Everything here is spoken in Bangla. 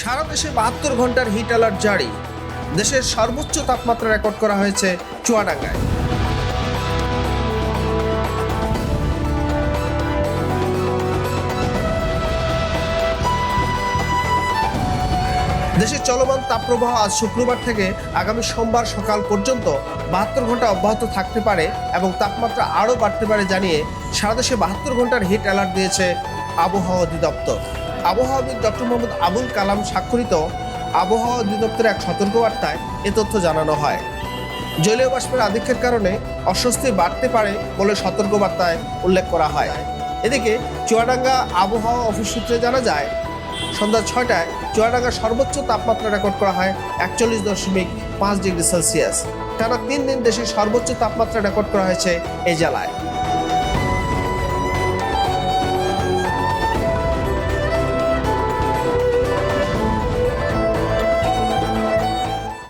সারা দেশে বাহাত্তর ঘণ্টার হিট অ্যালার্ট জারি। দেশের সর্বোচ্চ তাপমাত্রা রেকর্ড করা হয়েছে চুয়াডাঙ্গায়। দেশের চলমান তাপপ্রবাহ আজ শুক্রবার থেকে আগামী সোমবার সকাল পর্যন্ত বাহাত্তর ঘণ্টা অব্যাহত থাকতে পারে এবং তাপমাত্রা আরও বাড়তে পারে জানিয়ে সারা দেশে বাহাত্তর ঘণ্টার হিট অ্যালার্ট দিয়েছে আবহাওয়া অধিদপ্তর। আবহাওয়াবিদ ডক্টর মোহাম্মদ আবুল কালাম স্বাক্ষরিত আবহাওয়া অধিদপ্তরের এক সতর্কবার্তায় এ তথ্য জানানো হয়। জলীয় বাষ্পের আধিক্যের কারণে অস্বস্তি বাড়তে পারে বলে সতর্কবার্তায় উল্লেখ করা হয়। এদিকে চুয়াডাঙ্গা আবহাওয়া অফিস সূত্রে জানা যায়, সন্ধ্যা ছয়টায় চুয়াডাঙ্গার সর্বোচ্চ তাপমাত্রা রেকর্ড করা হয় একচল্লিশ দশমিক পাঁচ ডিগ্রি সেলসিয়াস। টানা তিন দিন দেশের সর্বোচ্চ তাপমাত্রা রেকর্ড করা হয়েছে এই জেলায়।